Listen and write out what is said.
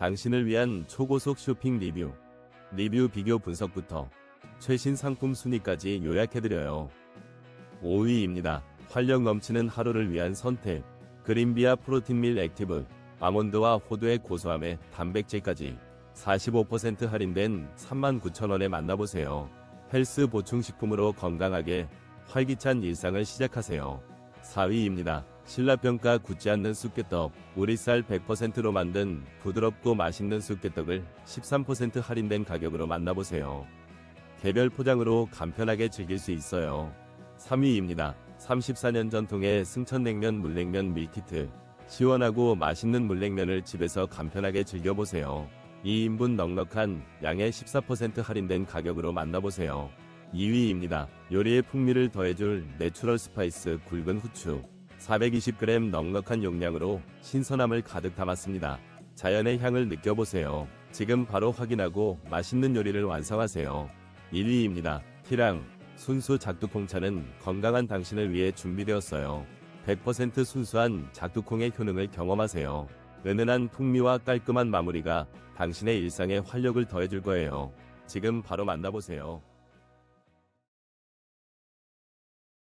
당신을 위한 초고속 쇼핑 리뷰. 리뷰 비교 분석부터 최신 상품 순위까지 요약해드려요. 5위입니다. 활력 넘치는 하루를 위한 선택. 그린비아 프로틴밀 액티브. 아몬드와 호두의 고소함에 단백질까지 45% 할인된 39,000원에 만나보세요. 헬스 보충식품으로 건강하게 활기찬 일상을 시작하세요. 4위입니다. 신라평가 굳지 않는 쑥개떡. 우리쌀 100%로 만든 부드럽고 맛있는 쑥개떡을 13% 할인된 가격으로 만나보세요. 개별 포장으로 간편하게 즐길 수 있어요. 3위입니다. 34년 전통의 승천냉면 물냉면 밀키트. 시원하고 맛있는 물냉면을 집에서 간편하게 즐겨보세요. 2인분 넉넉한 양의 14% 할인된 가격으로 만나보세요. 2위입니다. 요리의 풍미를 더해줄 내추럴 스파이스 굵은 후추. 420g 넉넉한 용량으로 신선함을 가득 담았습니다. 자연의 향을 느껴보세요. 지금 바로 확인하고 맛있는 요리를 완성하세요. 1위입니다. 티랑 순수 작두콩차는 건강한 당신을 위해 준비되었어요. 100% 순수한 작두콩의 효능을 경험하세요. 은은한 풍미와 깔끔한 마무리가 당신의 일상에 활력을 더해줄 거예요. 지금 바로 만나보세요.